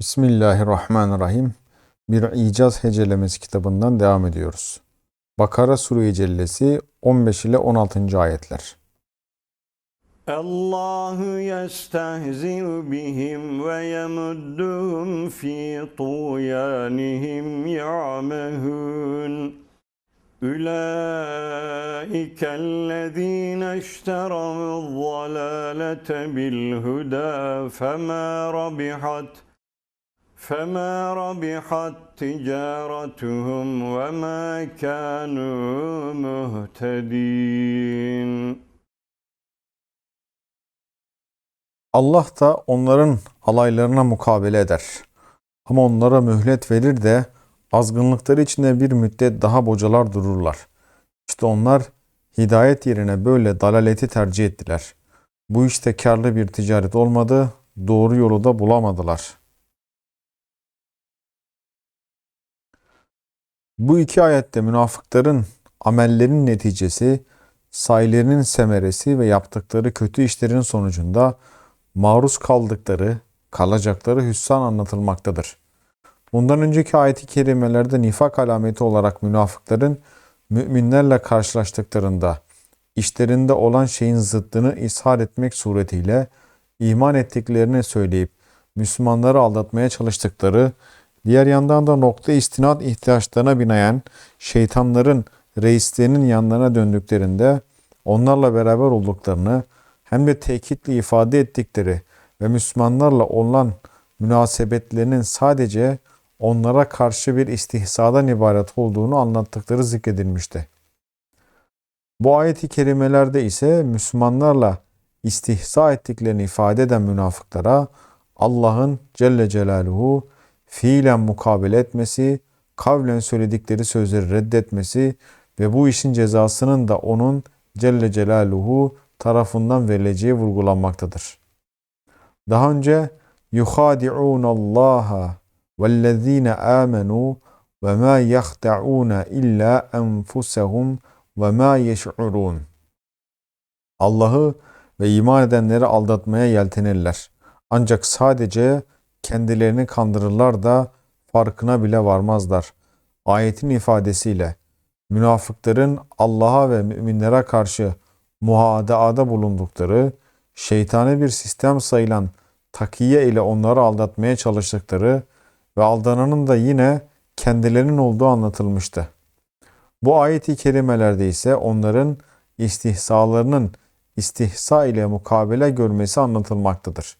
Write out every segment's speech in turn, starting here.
Bismillahirrahmanirrahim. Bir İcaz Hecelemesi kitabından devam ediyoruz. Bakara Sure-i Cellesi 15 ile 16. ayetler. الله يستهزئ بهم ويمدهم في طغيانهم يعمهون أولئك الذين اشتروا الضلالة بالهدى فما ربحت فما ربحت تجارتهم وما كانوا مهتدين Allah da onların alaylarına mukabele eder. Ama onlara mühlet verir de azgınlıkları içinde bir müddet daha bocalar dururlar. İşte onlar hidayet yerine böyle dalaleti tercih ettiler. Bu işte karlı bir ticaret olmadı, doğru yolu da bulamadılar. Bu iki ayette münafıkların amellerinin neticesi, sayılarının semeresi ve yaptıkları kötü işlerin sonucunda maruz kaldıkları, kalacakları hüsran anlatılmaktadır. Bundan önceki ayet-i kerimelerde nifak alameti olarak münafıkların müminlerle karşılaştıklarında işlerinde olan şeyin zıttını ishar etmek suretiyle iman ettiklerini söyleyip Müslümanları aldatmaya çalıştıkları, diğer yandan da nokta istinad ihtiyaçlarına binaen şeytanların reislerinin yanlarına döndüklerinde onlarla beraber olduklarını hem de tekitle ifade ettikleri ve Müslümanlarla olan münasebetlerinin sadece onlara karşı bir istihsadan ibaret olduğunu anlattıkları zikredilmişti. Bu ayet-i kerimelerde ise Müslümanlarla istihza ettiklerini ifade eden münafıklara Allah'ın Celle Celaluhu fiilen mukabele etmesi, kavlen söyledikleri sözleri reddetmesi ve bu işin cezasının da onun Celle Celaluhu tarafından verileceği vurgulanmaktadır. Daha önce vellezine amenu ve ma yahda'un illa enfusahum ve ma yeş'urun. Allah'ı ve iman edenleri aldatmaya yeltenirler. Ancak sadece kendilerini kandırırlar da farkına bile varmazlar. Ayetin ifadesiyle münafıkların Allah'a ve müminlere karşı muhadaada bulundukları, şeytani bir sistem sayılan takiye ile onları aldatmaya çalıştıkları ve aldananın da yine kendilerinin olduğu anlatılmıştı. Bu ayet-i kerimelerde ise onların istihsalarının istihsa ile mukabele görmesi anlatılmaktadır.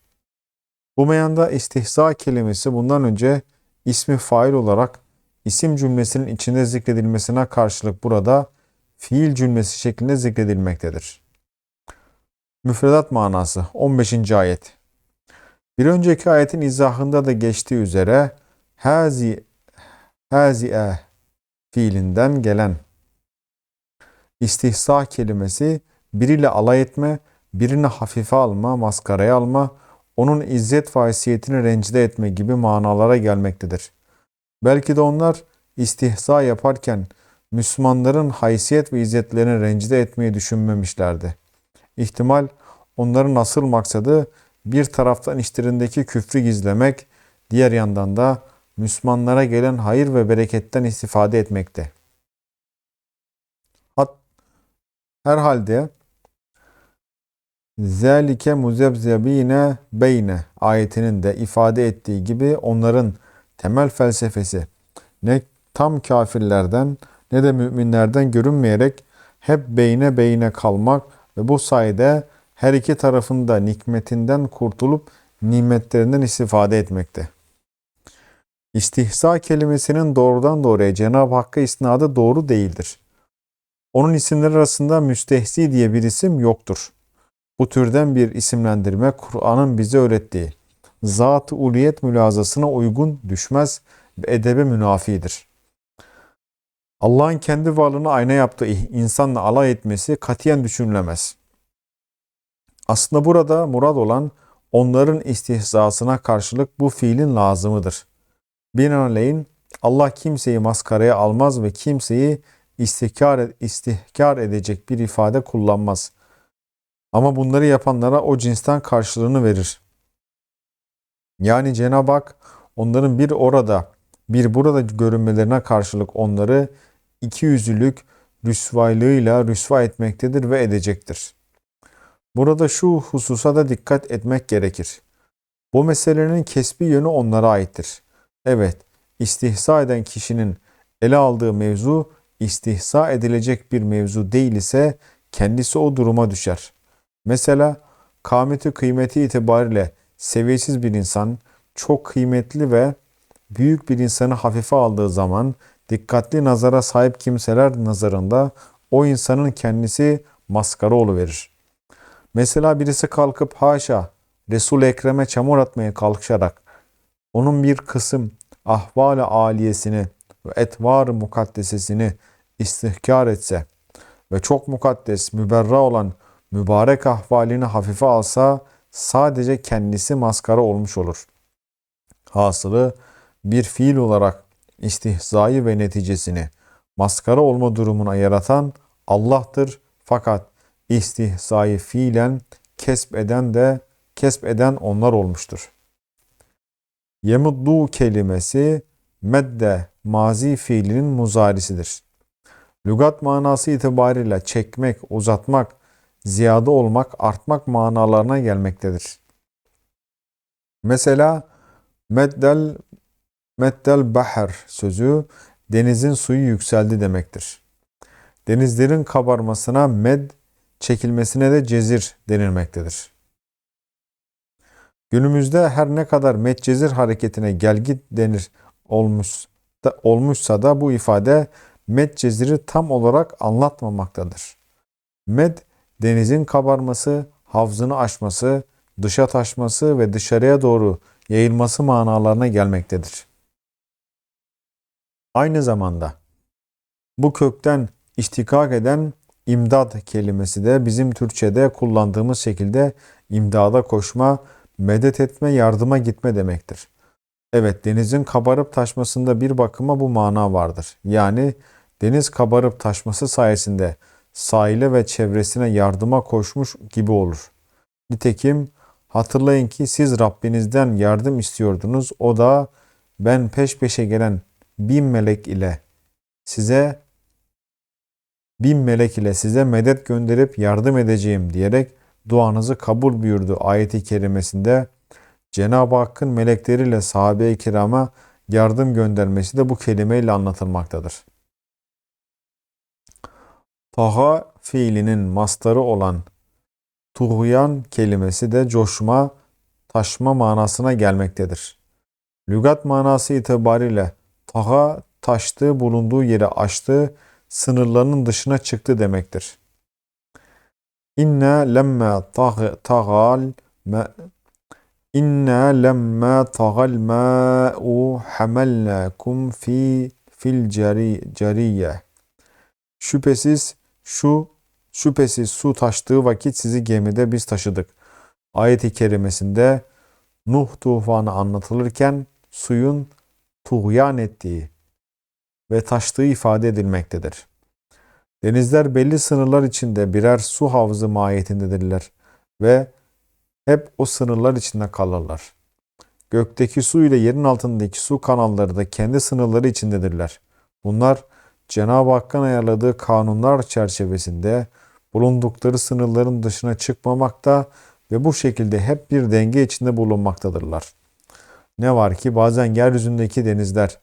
Bu meyanda istihza kelimesi bundan önce ismi fail olarak isim cümlesinin içinde zikredilmesine karşılık burada fiil cümlesi şeklinde zikredilmektedir. Müfredat manası 15. ayet. Bir önceki ayetin izahında da geçtiği üzere hazi hazi'e fiilinden gelen istihsa kelimesi biriyle alay etme, birini hafife alma, maskaraya alma, onun izzet ve haysiyetini rencide etme gibi manalara gelmektedir. Belki de onlar istihza yaparken Müslümanların haysiyet ve izzetlerini rencide etmeyi düşünmemişlerdi. İhtimal onların asıl maksadı bir taraftan işlerindeki küfrü gizlemek, diğer yandan da Müslümanlara gelen hayır ve bereketten istifade etmekte. Herhalde Zelike muzebzebine beyne ayetinin de ifade ettiği gibi onların temel felsefesi ne tam kafirlerden ne de müminlerden görünmeyerek hep beyne beyne kalmak ve bu sayede her iki tarafında nikmetinden kurtulup nimetlerinden istifade etmekte. İstihza kelimesinin doğrudan doğruya Cenab-ı Hakk'a isnadı doğru değildir. Onun isimleri arasında müstehzi diye bir isim yoktur. Bu türden bir isimlendirme Kur'an'ın bize öğrettiği zat-ı uliyet mülazasına uygun düşmez ve edebe münafidir. Allah'ın kendi varlığını ayna yaptığı insanla alay etmesi katiyen düşünülemez. Aslında burada murad olan onların istihzasına karşılık bu fiilin lazımıdır. Binaenaleyh Allah kimseyi maskaraya almaz ve kimseyi istihkar, istihkar edecek bir ifade kullanmaz. Ama bunları yapanlara o cinsten karşılığını verir. Yani Cenab-ı Hak onların bir orada bir burada görünmelerine karşılık onları iki yüzlülük rüsvaylığıyla rüsva etmektedir ve edecektir. Burada şu hususa da dikkat etmek gerekir. Bu meselenin kesbi yönü onlara aittir. Evet, istihza eden kişinin ele aldığı mevzu istihza edilecek bir mevzu değil ise kendisi o duruma düşer. Mesela kâmeti kıymeti itibariyle seviyesiz bir insan çok kıymetli ve büyük bir insanı hafife aldığı zaman dikkatli nazara sahip kimseler nazarında o insanın kendisi maskara oluverir. Mesela birisi kalkıp haşa Resul-i Ekrem'e çamur atmaya kalkışarak onun bir kısım ahval-i aliyesini ve etvar-ı mukaddesesini istihkar etse ve çok mukaddes, müberra olan mübarek ahvalini hafife alsa sadece kendisi maskara olmuş olur. Hasılı bir fiil olarak istihzayı ve neticesini maskara olma durumuna yaratan Allah'tır. Fakat istihzayı fiilen kesp eden de kesp eden onlar olmuştur. Yemuddu kelimesi medde mazi fiilinin muzarisidir. Lügat manası itibariyle çekmek, uzatmak, ziyade olmak, artmak manalarına gelmektedir. Mesela meddel meddel bahar sözü denizin suyu yükseldi demektir. Denizlerin kabarmasına med, çekilmesine de cezir denilmektedir. Günümüzde her ne kadar medcezir hareketine gelgit denir olmuş da, olmuşsa da bu ifade medceziri tam olarak anlatmamaktadır. Med, denizin kabarması, havzını aşması, dışa taşması ve dışarıya doğru yayılması manalarına gelmektedir. Aynı zamanda bu kökten iştikak eden imdad kelimesi de bizim Türkçe'de kullandığımız şekilde imdada koşma, medet etme, yardıma gitme demektir. Evet denizin kabarıp taşmasında bir bakıma bu mana vardır. Yani deniz kabarıp taşması sayesinde sahile ve çevresine yardıma koşmuş gibi olur. Nitekim hatırlayın ki siz Rabbinizden yardım istiyordunuz. O da ben peş peşe gelen bin melek ile size bin melek ile size medet gönderip yardım edeceğim diyerek duanızı kabul buyurdu ayeti kerimesinde Cenab-ı Hakk'ın melekleriyle sahabe-i kirama yardım göndermesi de bu kelimeyle anlatılmaktadır. Taha fiilinin mastarı olan tuğyan kelimesi de coşma, taşma manasına gelmektedir. Lügat manası itibariyle taha taştığı bulunduğu yeri aştı, sınırlarının dışına çıktı demektir. İnna lemme tagal İnna lemma tagal ma'u hamalnakum fi fil cari, cariye. Şüphesiz şu şüphesiz su taştığı vakit sizi gemide biz taşıdık. Ayet-i kerimesinde Nuh tufanı anlatılırken suyun tuğyan ettiği ve taştığı ifade edilmektedir. Denizler belli sınırlar içinde birer su havzı mahiyetindedirler ve hep o sınırlar içinde kalırlar. Gökteki su ile yerin altındaki su kanalları da kendi sınırları içindedirler. Bunlar Cenab-ı Hakk'ın ayarladığı kanunlar çerçevesinde bulundukları sınırların dışına çıkmamakta ve bu şekilde hep bir denge içinde bulunmaktadırlar. Ne var ki bazen yeryüzündeki denizler,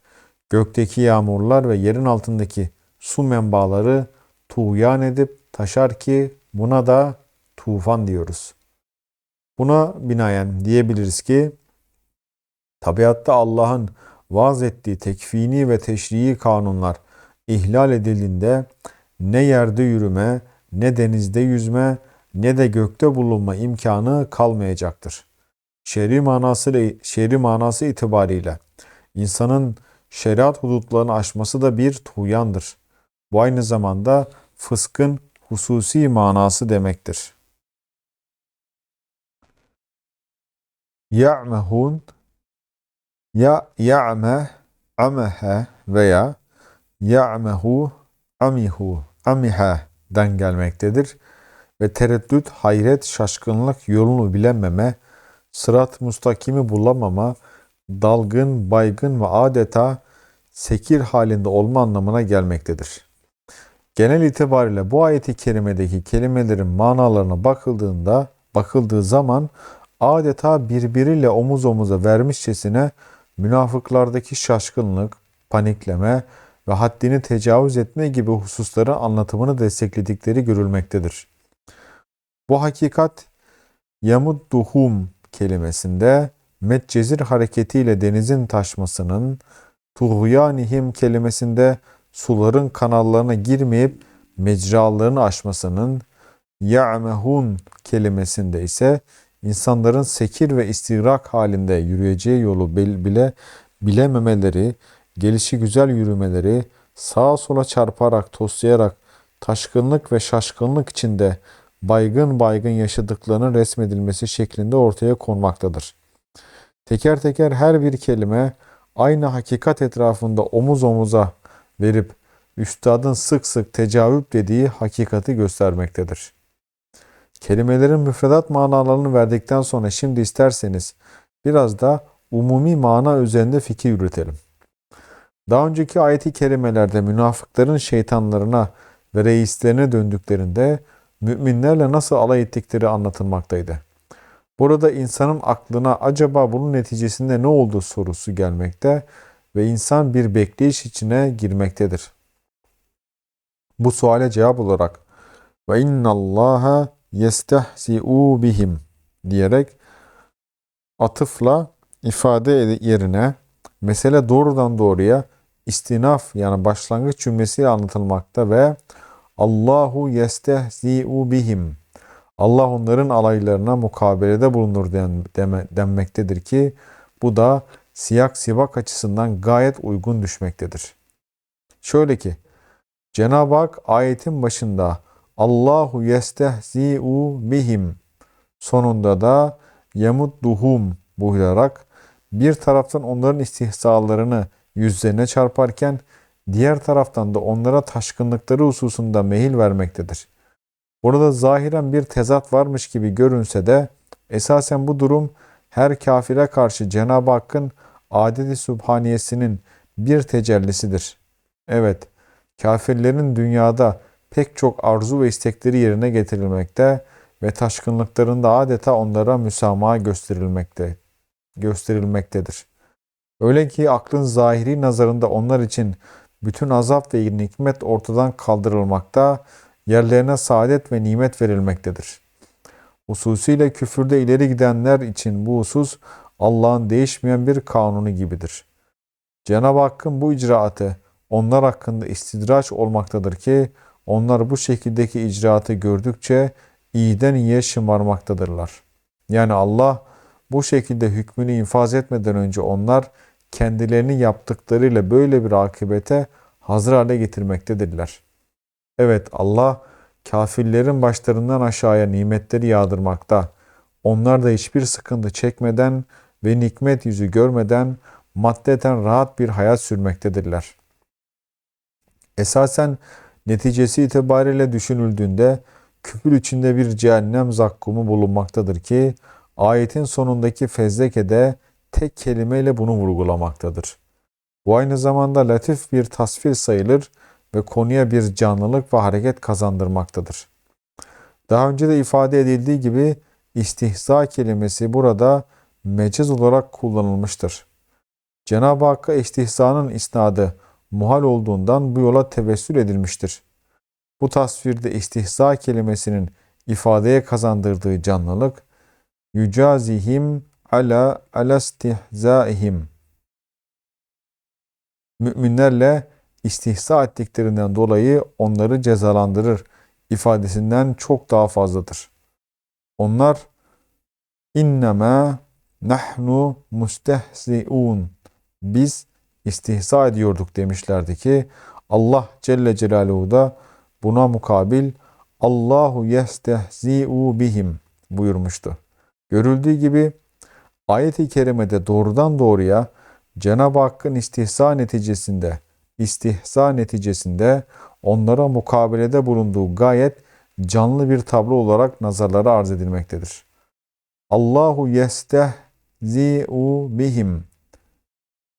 gökteki yağmurlar ve yerin altındaki su menbaları tuğyan edip taşar ki buna da tufan diyoruz. Buna binaen diyebiliriz ki tabiatta Allah'ın vaz ettiği tekfini ve teşrii kanunlar ihlal edildiğinde ne yerde yürüme, ne denizde yüzme, ne de gökte bulunma imkanı kalmayacaktır. Şer'i manası, şer'i manası itibariyle insanın şeriat hudutlarını aşması da bir tuğyandır. Bu aynı zamanda fıskın hususi manası demektir. Ya'mehun ya ya'me amehe veya ya'mehu amihu amihe'den gelmektedir ve tereddüt, hayret, şaşkınlık, yolunu bilememe, sırat mustakimi bulamama, dalgın, baygın ve adeta sekir halinde olma anlamına gelmektedir. Genel itibariyle bu ayeti kerimedeki kelimelerin manalarına bakıldığında, bakıldığı zaman adeta birbiriyle omuz omuza vermişçesine münafıklardaki şaşkınlık, panikleme ve haddini tecavüz etme gibi hususları anlatımını destekledikleri görülmektedir. Bu hakikat yamudduhum kelimesinde metcezir hareketiyle denizin taşmasının, tuğyanihim kelimesinde suların kanallarına girmeyip mecralarını aşmasının, ya'mehun kelimesinde ise insanların sekir ve istigrak halinde yürüyeceği yolu bil- bile bilememeleri, gelişi güzel yürümeleri, sağa sola çarparak, toslayarak, taşkınlık ve şaşkınlık içinde baygın baygın yaşadıklarının resmedilmesi şeklinde ortaya konmaktadır. Teker teker her bir kelime aynı hakikat etrafında omuz omuza verip üstadın sık sık tecavüp dediği hakikati göstermektedir. Kelimelerin müfredat manalarını verdikten sonra şimdi isterseniz biraz da umumi mana üzerinde fikir yürütelim. Daha önceki ayeti kerimelerde münafıkların şeytanlarına ve reislerine döndüklerinde müminlerle nasıl alay ettikleri anlatılmaktaydı. Burada insanın aklına acaba bunun neticesinde ne oldu sorusu gelmekte ve insan bir bekleyiş içine girmektedir. Bu suale cevap olarak ve innallaha yestehzi'u bihim diyerek atıfla ifade yerine mesele doğrudan doğruya istinaf yani başlangıç cümlesiyle anlatılmakta ve Allahu yestehzi'u bihim Allah onların alaylarına mukabelede bulunur den, denmektedir ki bu da siyak sivak açısından gayet uygun düşmektedir. Şöyle ki Cenab-ı Hak ayetin başında Allahu yestehzi'u bihim sonunda da yemudduhum buyurarak bir taraftan onların istihzalarını yüzlerine çarparken diğer taraftan da onlara taşkınlıkları hususunda mehil vermektedir. Burada zahiren bir tezat varmış gibi görünse de esasen bu durum her kafire karşı Cenab-ı Hakk'ın adeti sübhaniyesinin bir tecellisidir. Evet, kafirlerin dünyada pek çok arzu ve istekleri yerine getirilmekte ve taşkınlıklarında adeta onlara müsamaha gösterilmekte, gösterilmektedir. Öyle ki aklın zahiri nazarında onlar için bütün azap ve nikmet ortadan kaldırılmakta, yerlerine saadet ve nimet verilmektedir. Hususiyle küfürde ileri gidenler için bu husus Allah'ın değişmeyen bir kanunu gibidir. Cenab-ı Hakk'ın bu icraatı onlar hakkında istidraç olmaktadır ki onlar bu şekildeki icraatı gördükçe iyiden iyiye şımarmaktadırlar. Yani Allah bu şekilde hükmünü infaz etmeden önce onlar kendilerini yaptıklarıyla böyle bir akibete hazır hale getirmektedirler. Evet Allah kafirlerin başlarından aşağıya nimetleri yağdırmakta. Onlar da hiçbir sıkıntı çekmeden ve nikmet yüzü görmeden maddeten rahat bir hayat sürmektedirler. Esasen neticesi itibariyle düşünüldüğünde küfür içinde bir cehennem zakkumu bulunmaktadır ki ayetin sonundaki fezlekede tek kelimeyle bunu vurgulamaktadır. Bu aynı zamanda latif bir tasvir sayılır ve konuya bir canlılık ve hareket kazandırmaktadır. Daha önce de ifade edildiği gibi istihza kelimesi burada mecaz olarak kullanılmıştır. Cenab-ı Hakk'a istihzanın isnadı muhal olduğundan bu yola tevessül edilmiştir. Bu tasvirde istihza kelimesinin ifadeye kazandırdığı canlılık, yücazihim ala alastihzaihim müminlerle istihza ettiklerinden dolayı onları cezalandırır ifadesinden çok daha fazladır. Onlar innema nahnu mustehziun biz istihza ediyorduk demişlerdi ki Allah Celle Celaluhu da buna mukabil Allahu yestehzi'u bihim buyurmuştu. Görüldüğü gibi ayet-i kerimede doğrudan doğruya Cenab-ı Hakk'ın istihza neticesinde istihza neticesinde onlara mukabelede bulunduğu gayet canlı bir tablo olarak nazarlara arz edilmektedir. Allahu yestehzi'u bihim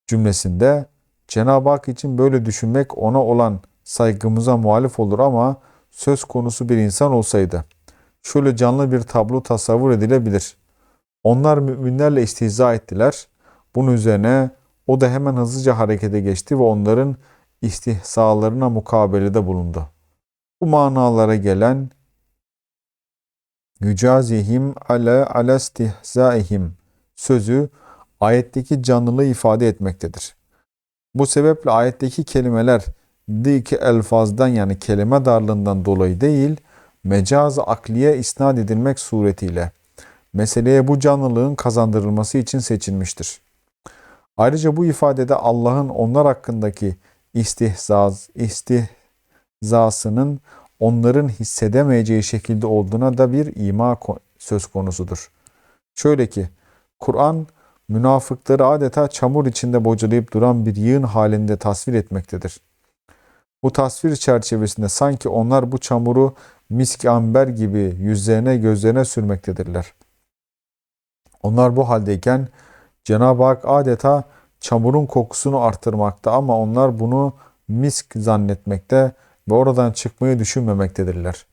cümlesinde Cenab-ı Hak için böyle düşünmek ona olan saygımıza muhalif olur ama söz konusu bir insan olsaydı şöyle canlı bir tablo tasavvur edilebilir. Onlar müminlerle istihza ettiler. Bunun üzerine o da hemen hızlıca harekete geçti ve onların istihzalarına mukabelede bulundu. Bu manalara gelen yücazihim ala istihzaihim sözü ayetteki canlılığı ifade etmektedir. Bu sebeple ayetteki kelimeler dik elfazdan yani kelime darlığından dolayı değil, mecaz akliye isnat edilmek suretiyle meseleye bu canlılığın kazandırılması için seçilmiştir. Ayrıca bu ifadede Allah'ın onlar hakkındaki istihzaz, istihzasının onların hissedemeyeceği şekilde olduğuna da bir ima söz konusudur. Şöyle ki, Kur'an münafıkları adeta çamur içinde bocalayıp duran bir yığın halinde tasvir etmektedir. Bu tasvir çerçevesinde sanki onlar bu çamuru misk amber gibi yüzlerine gözlerine sürmektedirler. Onlar bu haldeyken Cenab-ı Hak adeta çamurun kokusunu artırmakta ama onlar bunu misk zannetmekte ve oradan çıkmayı düşünmemektedirler.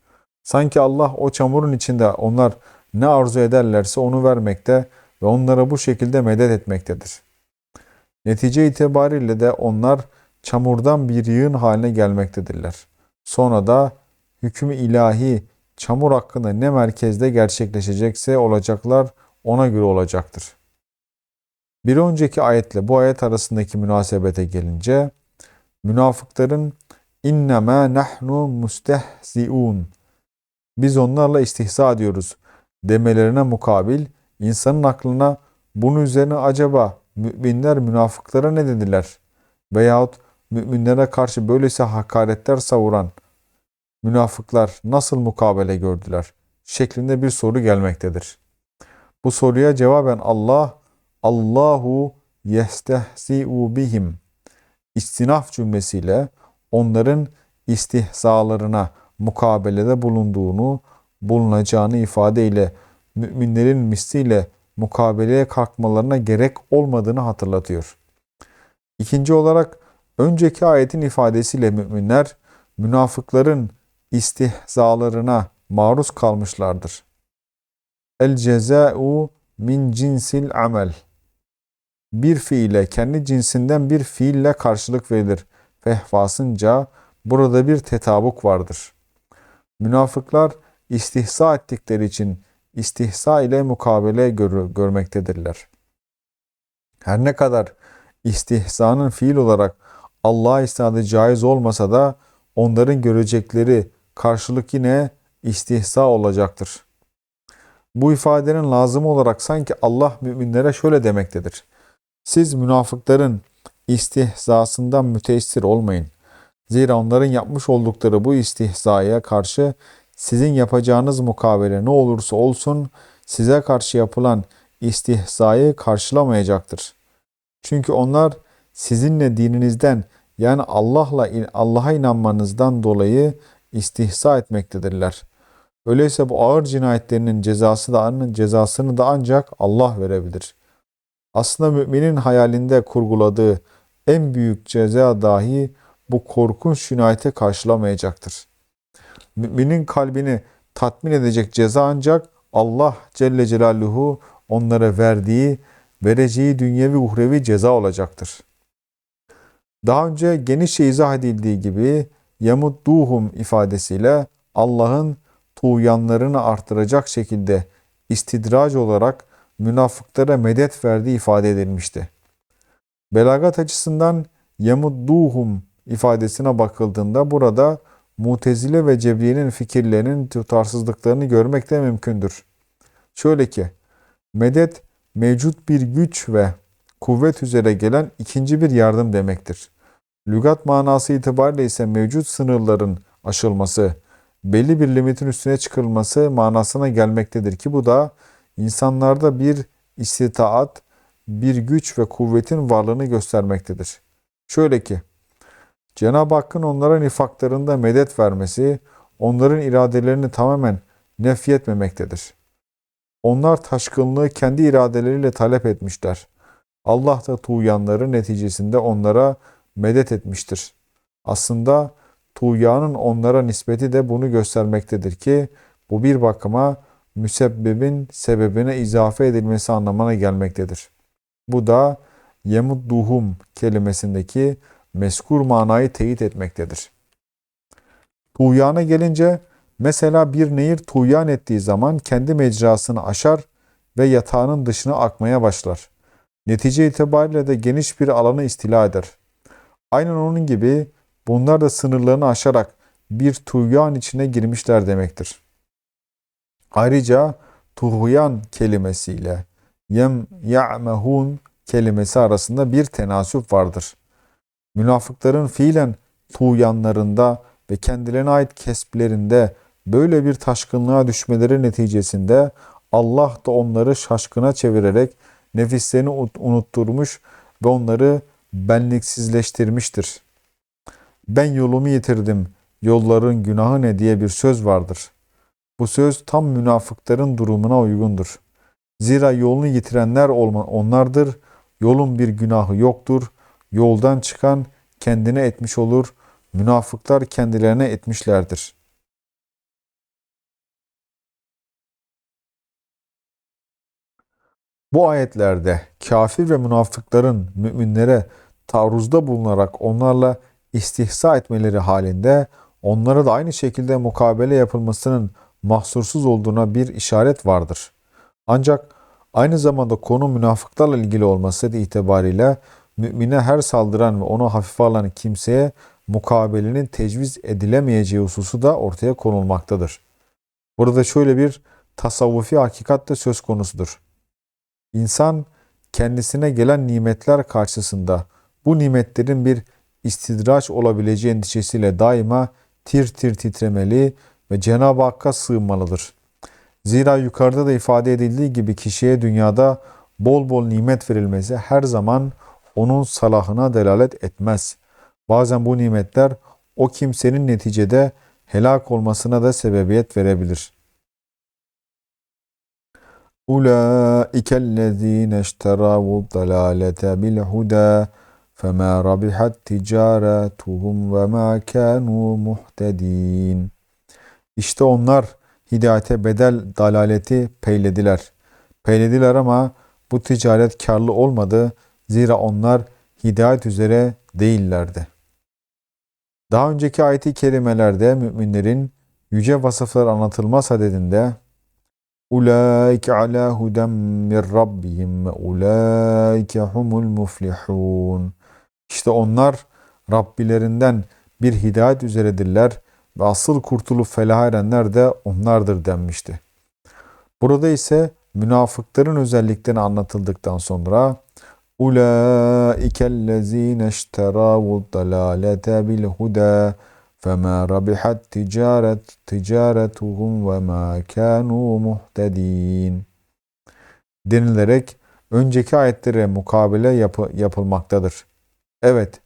Sanki Allah o çamurun içinde onlar ne arzu ederlerse onu vermekte ve onlara bu şekilde medet etmektedir. Netice itibariyle de onlar çamurdan bir yığın haline gelmektedirler. Sonra da hükmü ilahi çamur hakkında ne merkezde gerçekleşecekse olacaklar ona göre olacaktır. Bir önceki ayetle bu ayet arasındaki münasebete gelince münafıkların innema nahnu mustehziun biz onlarla istihza ediyoruz demelerine mukabil insanın aklına bunun üzerine acaba müminler münafıklara ne dediler? Veyahut müminlere karşı böylesi hakaretler savuran münafıklar nasıl mukabele gördüler? şeklinde bir soru gelmektedir. Bu soruya cevaben Allah Allahu yestehzi'u bihim istinaf cümlesiyle onların istihzalarına mukabelede bulunduğunu, bulunacağını ifadeyle müminlerin misliyle mukabeleye kalkmalarına gerek olmadığını hatırlatıyor. İkinci olarak önceki ayetin ifadesiyle müminler münafıkların istihzalarına maruz kalmışlardır. El ceza'u min cinsil amel. Bir fiile kendi cinsinden bir fiille karşılık verilir. Fehvasınca burada bir tetabuk vardır. Münafıklar istihza ettikleri için istihza ile mukabele gör görmektedirler. Her ne kadar istihzanın fiil olarak Allah'a isnadı caiz olmasa da onların görecekleri karşılık yine istihza olacaktır. Bu ifadenin lazım olarak sanki Allah müminlere şöyle demektedir. Siz münafıkların istihzasından müteessir olmayın. Zira onların yapmış oldukları bu istihzaya karşı sizin yapacağınız mukabele ne olursa olsun size karşı yapılan istihzayı karşılamayacaktır. Çünkü onlar sizinle dininizden yani Allah'la Allah'a inanmanızdan dolayı istihza etmektedirler. Öyleyse bu ağır cinayetlerinin cezası da cezasını da ancak Allah verebilir. Aslında müminin hayalinde kurguladığı en büyük ceza dahi bu korkunç cinayete karşılamayacaktır. Müminin kalbini tatmin edecek ceza ancak Allah Celle Celaluhu onlara verdiği, vereceği dünyevi uhrevi ceza olacaktır. Daha önce genişçe izah edildiği gibi yamudduhum ifadesiyle Allah'ın tuğyanlarını artıracak şekilde istidrac olarak münafıklara medet verdiği ifade edilmişti. Belagat açısından yamudduhum ifadesine bakıldığında burada Mutezile ve Cebriye'nin fikirlerinin tutarsızlıklarını görmek de mümkündür. Şöyle ki, medet mevcut bir güç ve kuvvet üzere gelen ikinci bir yardım demektir. Lügat manası itibariyle ise mevcut sınırların aşılması, belli bir limitin üstüne çıkılması manasına gelmektedir ki bu da insanlarda bir istitaat, bir güç ve kuvvetin varlığını göstermektedir. Şöyle ki, Cenab-ı Hakk'ın onlara nifaklarında medet vermesi, onların iradelerini tamamen nefyetmemektedir. Onlar taşkınlığı kendi iradeleriyle talep etmişler. Allah da tuğyanları neticesinde onlara medet etmiştir. Aslında tuğyanın onlara nispeti de bunu göstermektedir ki bu bir bakıma müsebbibin sebebine izafe edilmesi anlamına gelmektedir. Bu da yemudduhum kelimesindeki meskur manayı teyit etmektedir. Tuğyana gelince mesela bir nehir tuğyan ettiği zaman kendi mecrasını aşar ve yatağının dışına akmaya başlar. Netice itibariyle de geniş bir alanı istila eder. Aynen onun gibi bunlar da sınırlarını aşarak bir tuğyan içine girmişler demektir. Ayrıca tuğyan kelimesiyle yem ya'mehun kelimesi arasında bir tenasüp vardır. Münafıkların fiilen tuğyanlarında ve kendilerine ait kesplerinde böyle bir taşkınlığa düşmeleri neticesinde Allah da onları şaşkına çevirerek nefislerini unutturmuş ve onları benliksizleştirmiştir. Ben yolumu yitirdim, yolların günahı ne diye bir söz vardır. Bu söz tam münafıkların durumuna uygundur. Zira yolunu yitirenler onlardır, yolun bir günahı yoktur, yoldan çıkan kendine etmiş olur, münafıklar kendilerine etmişlerdir. Bu ayetlerde kafir ve münafıkların müminlere taarruzda bulunarak onlarla istihza etmeleri halinde onlara da aynı şekilde mukabele yapılmasının mahsursuz olduğuna bir işaret vardır. Ancak aynı zamanda konu münafıklarla ilgili olması itibariyle mümine her saldıran ve onu hafife alan kimseye mukabelenin tecviz edilemeyeceği hususu da ortaya konulmaktadır. Burada şöyle bir tasavvufi hakikat de söz konusudur. İnsan kendisine gelen nimetler karşısında bu nimetlerin bir istidraç olabileceği endişesiyle daima tir tir titremeli ve Cenab-ı Hakk'a sığınmalıdır. Zira yukarıda da ifade edildiği gibi kişiye dünyada bol bol nimet verilmesi her zaman onun salahına delalet etmez. Bazen bu nimetler o kimsenin neticede helak olmasına da sebebiyet verebilir. Ulaikellezine işteravu dalalete bil huda فما ربحت تجارتهم وما كانوا مهتدين İşte onlar hidayete bedel dalaleti peylediler. Peylediler ama bu ticaret karlı olmadı. Zira onlar hidayet üzere değillerdi. Daha önceki ayeti kerimelerde müminlerin yüce vasıfları anlatılmaz adedinde Ulaike ala huden min rabbihim ve ulaike humul muflihun. İşte onlar Rabbilerinden bir hidayet üzeredirler ve asıl kurtulup felah erenler de onlardır denmişti. Burada ise münafıkların özelliklerini anlatıldıktan sonra Ulaikellezine işteravu dalalete bil huda فَمَا رَبِحَتْ تِجَارَتْ تِجَارَتُهُمْ وَمَا كَانُوا مُهْتَد۪ينَ denilerek önceki ayetlere mukabele yapı, yapılmaktadır. Evet,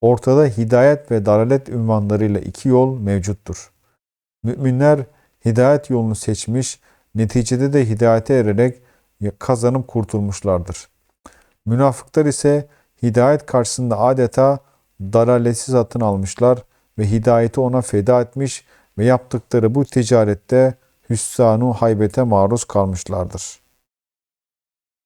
ortada hidayet ve dalalet ünvanlarıyla iki yol mevcuttur. Müminler hidayet yolunu seçmiş, neticede de hidayete ererek kazanıp kurtulmuşlardır. Münafıklar ise hidayet karşısında adeta dalaletsiz atın almışlar ve hidayeti ona feda etmiş ve yaptıkları bu ticarette hüssanu haybete maruz kalmışlardır.''